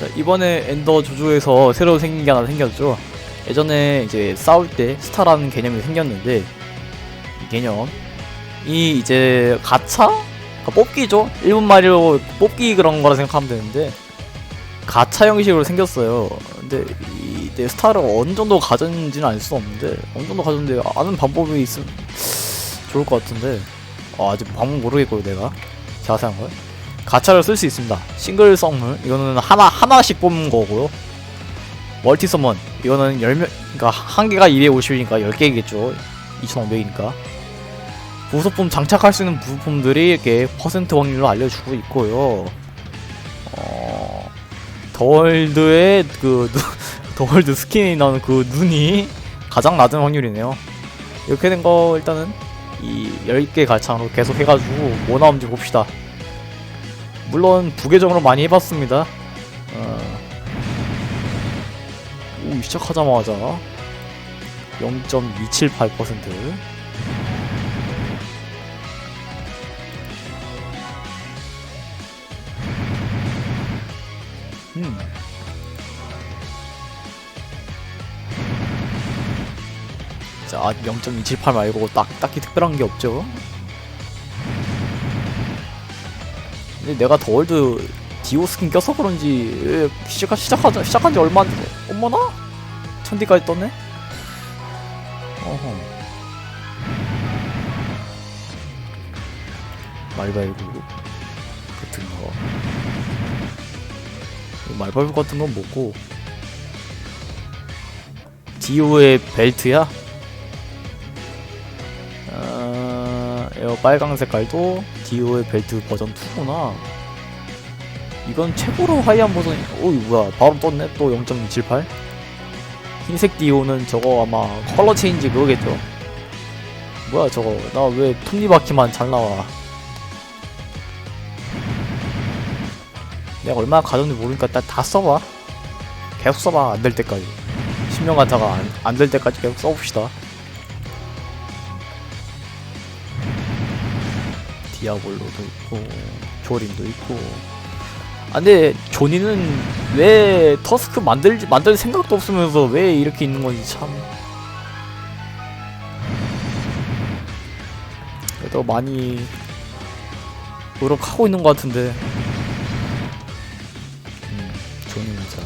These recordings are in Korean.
자, 이번에 엔더 조조에서 새로 생긴 게 하나 생겼죠. 예전에 이제 싸울 때 스타라는 개념이 생겼는데 이 개념 이 이제 가차 그러니까 뽑기죠. 일본 말로 뽑기 그런 거라 생각하면 되는데 가차 형식으로 생겼어요. 근데 이내 스타를 어느 정도 가졌는지는 알 수 없는데 어느 정도 가졌는데 아는 방법이 있으면 좋을 것 같은데 아, 아직 방법 모르겠고요 내가 자세한 걸 가차를 쓸 수 있습니다. 싱글 성물 이거는 하나 하나씩 뽑는 거고요. 멀티 서먼 이거는 10명 그러니까 한 개가 250이니까 10개겠죠. 2,500이니까. 부속품 장착할 수 있는 부품들이 이렇게 퍼센트 확률로 알려주고 있고요. 어, 더월드의 그 누- 더월드 스킨이 나오는 그 눈이 가장 낮은 확률이네요. 이렇게 된 거 일단은 이 10개 가창으로 계속 해가지고 뭐 나오는지 봅시다. 물론 부계정으로 많이 해봤습니다. 어. 오, 시작하자마자 0.278%. 음. 자, 0.278 말고 딱, 딱히 특별한 게 없죠. 내가 더 월드 디오 스킨 껴서 그런지 왜 시작 시작하자 시작한 지 얼마 안 돼서 어머나 천디까지 떴네. 어허. 말발구 같은 거. 이 말발구 같은 건 뭐고? 디오의 벨트야? 에어 빨강 색깔도 디오의 벨트 버전 2구나. 이건 최고로 하이한 버전이, 어이, 뭐야, 바로 떴네? 또 0.278? 흰색 디오는 저거 아마 컬러 체인지 그거겠죠? 뭐야, 저거. 나 왜 톱니바퀴만 잘 나와. 내가 얼마나 가졌는지 모르니까 다, 다 써봐. 계속 써봐, 안 될 때까지. 10년 가다가 안, 안될 때까지 계속 써봅시다. 디아볼로도 있고 조림도 있고. 아 근데 조니는 왜 터스크 만들지 만들 생각도 없으면서 왜 이렇게 있는 건지 참. 그래도 많이 노력하고 있는 것 같은데. 음, 조니 모자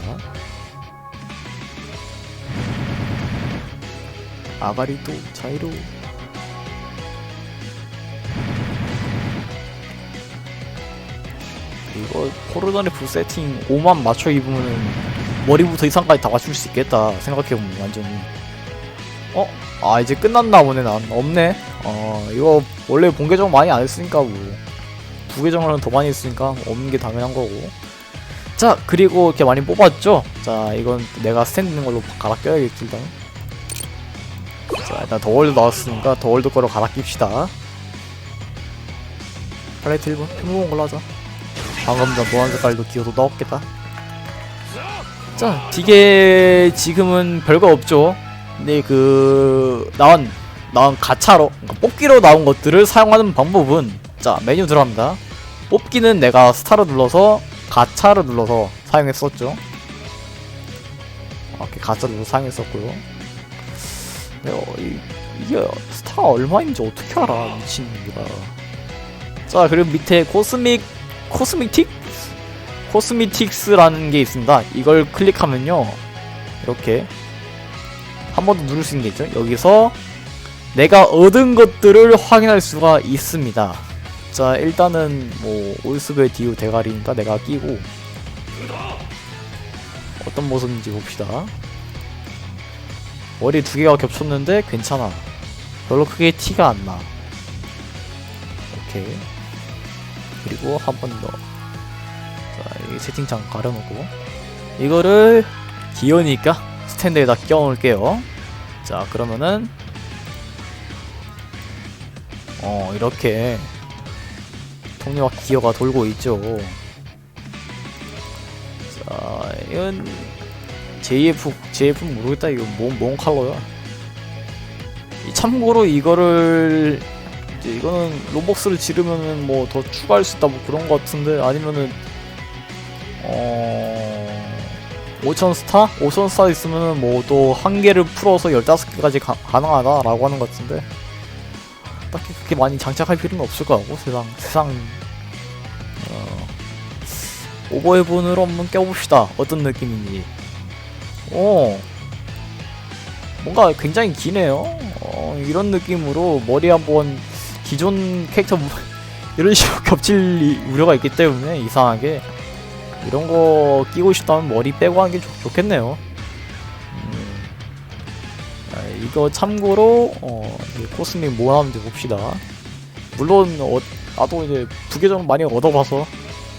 아가리도 자이로 이거 포르다네프 세팅 5만 맞춰 입으면은 머리부터 이상까지 다 맞출 수 있겠다 생각해보면 완전히. 어? 아 이제 끝났나 보네 난. 없네. 어 이거 원래 본계정 많이 안 했으니까 뭐. 부계정을 더 많이 했으니까 없는 게 당연한 거고. 자 그리고 이렇게 많이 뽑았죠? 자 이건 내가 스탠드 있는 걸로 갈아 껴야겠지 일단. 자 일단 더월드 나왔으니까 더월드 거로 갈아 낍시다. 팔레트 1번? 평범한 걸로 하자 방금 전 노란 색깔도 기어도 나왔겠다. 자, 이게 지금은 별거 없죠. 근데 그 나온 나온 가차로 그러니까 뽑기로 나온 것들을 사용하는 방법은 자 메뉴 들어갑니다. 뽑기는 내가 스타를 눌러서 가차를 눌러서 사용했었죠. 이렇게 가차 눌러서 사용했었고요. 네, 어, 이, 이게 스타가 얼마인지 어떻게 알아 미친놈이다. 자 그리고 밑에 코스믹 코스미틱? 코스미틱스라는 게 있습니다. 이걸 클릭하면요. 이렇게 한 번 더 누를 수 있는 게 있죠. 여기서 내가 얻은 것들을 확인할 수가 있습니다. 자, 일단은 뭐 올스베 디오 대가리니까 내가 끼고 어떤 모습인지 봅시다. 머리 두 개가 겹쳤는데 괜찮아. 별로 크게 티가 안 나. 오케이. 그리고 한 번 더. 자, 이 채팅창 가려놓고. 이거를 기어니까 스탠드에다 껴놓을게요. 자, 그러면은, 어, 이렇게, 톱니와 기어가 돌고 있죠. 자, 이건, JF, JF 는 모르겠다. 이거 뭔, 뭔 컬러야? 이 참고로 이거를 이제 이거는 로벅스를 지르면은 뭐 더 추가할 수 있다 뭐 그런 거 같은데 아니면은 어 5천 스타? 5천 스타 있으면 뭐또 한 개를 풀어서 15개까지 가, 가능하다라고 하는 것 같은데 딱히 그렇게 많이 장착할 필요는 없을 것 같고 세상 세상 어, 오버헤븐으로 한번 껴봅시다. 어떤 느낌인지. 오 뭔가 굉장히 기네요. 어, 이런 느낌으로 머리 한번 기존 캐릭터 뭐- 이런 식으로 겹칠 이- 우려가 있기 때문에 이상하게 이런 거 끼고 싶다면 머리 빼고 하는 게 좋, 좋겠네요. 음. 아, 이거 참고로 어, 이 코스믹 뭐 나오는지 봅시다. 물론 어, 나도 이제 부계정 많이 얻어봐서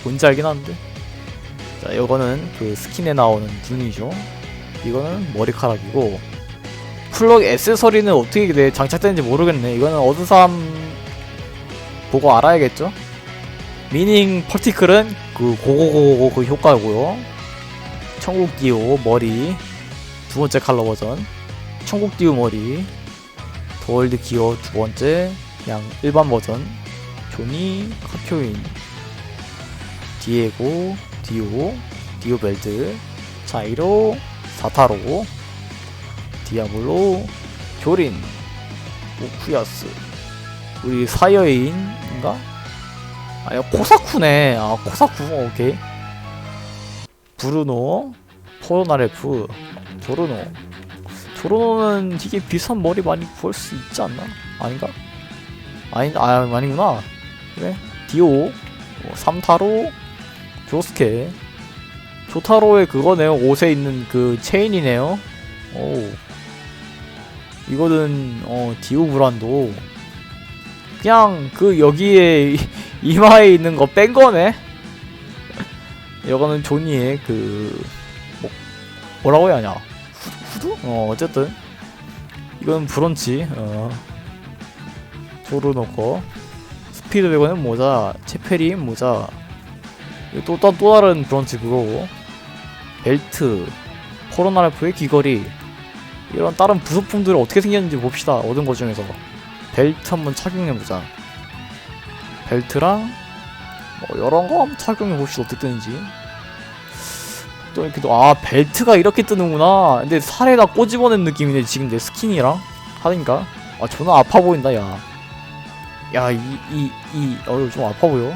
뭔지 알긴 한데 자 이거는 그 스킨에 나오는 눈이죠. 이거는 머리카락이고 플럭 액세서리는 어떻게 내 장착되는지 모르겠네. 이거는 얻은 사람 보고 알아야겠죠? 미닝 펄티클은 그 고고고고 그 효과고요. 천국 디오 머리 두 번째 컬러 버전. 천국 디오 머리. 더월드 기어 두 번째 그냥 일반 버전. 조니 카표인. 디에고 디오 디오 벨트 자이로 사타로 디아블로 조린 오쿠야스 우리 사여인 인가? 아 야 코사쿠네. 아 코사쿠 어, 오케이. 브루노 포르나레프 조르노. 조르노는 되게 비싼 머리 많이 구할 수 있지 않나? 아닌가? 아니 아 아니구나. 그래. 디오 어, 삼타로 조스케. 조타로의 그거네요. 옷에 있는 그 체인이네요. 오. 이거는 어 디오 브란도 그냥 그 여기에 이- 이마에 있는 거 뺀 거네. 이거는 조니의 그 뭐, 뭐라고 해야 하냐? 후드? 후드? 어 어쨌든 이건 브런치. 어 조르노 거 스피드 베건은 모자, 체페리 모자. 또, 또, 또 다른 브런치 그거고 벨트, 코로나라프의 귀걸이 이런 다른 부속품들이 어떻게 생겼는지 봅시다. 얻은 것 중에서 벨트 한번 착용해보자. 벨트랑 뭐 이런 거 한번 착용해 봅시다. 어떻게 뜨는지. 또 이렇게 또아 벨트가 이렇게 뜨는구나. 근데 살에다 꼬집어낸 느낌이네 지금 내 스킨이랑. 하니까 아 존나 아파 보인다 야 야 이 이 이 어우 좀 아파 보여.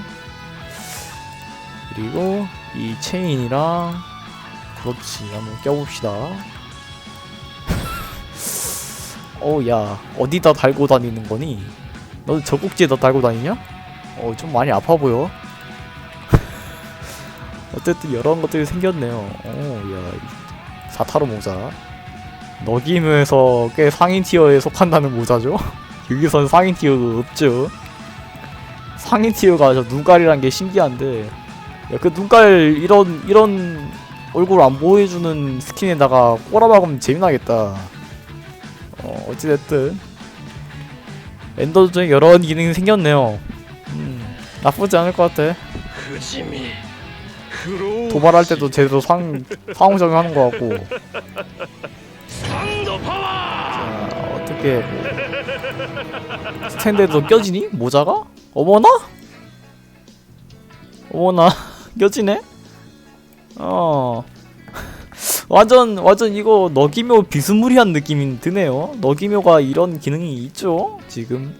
그리고 이 체인이랑 그렇지. 한번 껴봅시다 어야 어디다 달고 다니는 거니 너 젖꼭지에다 달고 다니냐? 어, 좀 많이 아파 보여. 어쨌든 여러 것들이 생겼네요. 어, 야, 이 사타로 모자. 너기면서 꽤 상인 티어에 속한다는 모자죠? 여기선 상인 티어가 없죠. 상인 티어가 저 눈깔이란 게 신기한데, 야, 그 눈깔 이런 이런 얼굴 안 보여주는 스킨에다가 꼬라박으면 재미나겠다. 어, 어찌됐든 엔더 중에 여러 기능이 생겼네요. 음, 나쁘지 않을 것 같아. 도발할 때도 제대로 상 상호작용 하는 것 같고. 자, 어떻게 뭐 스탠드에도 껴지니? 모자가? 어머나? 어머나 껴지네? 어. 완전 완전 이거 너기묘 비스무리한 느낌이 드네요. 너기묘가 이런 기능이 있죠? 지금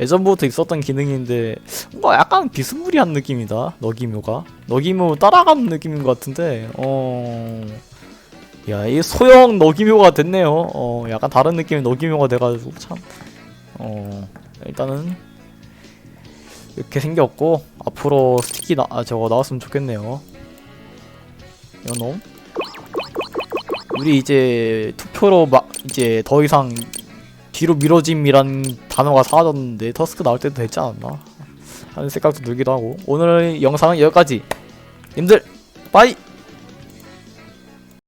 예전부터 있었던 기능인데 뭔가 약간 비스무리한 느낌이다. 너기묘가 너기묘 따라가는 느낌인 것 같은데 어. 야, 이 소형 너기묘가 됐네요. 어, 약간 다른 느낌의 너기묘가 돼가지고 참. 어, 일단은 이렇게 생겼고 앞으로 스티키 나, 아, 저거 나왔으면 좋겠네요. 요놈. 우리 이제 투표로 막 이제 더 이상 뒤로 미뤄짐이란 단어가 사라졌는데 터스크 나올 때도 됐지 않았나? 하는 생각도 들기도 하고. 오늘 영상은 여기까지. 님들 빠이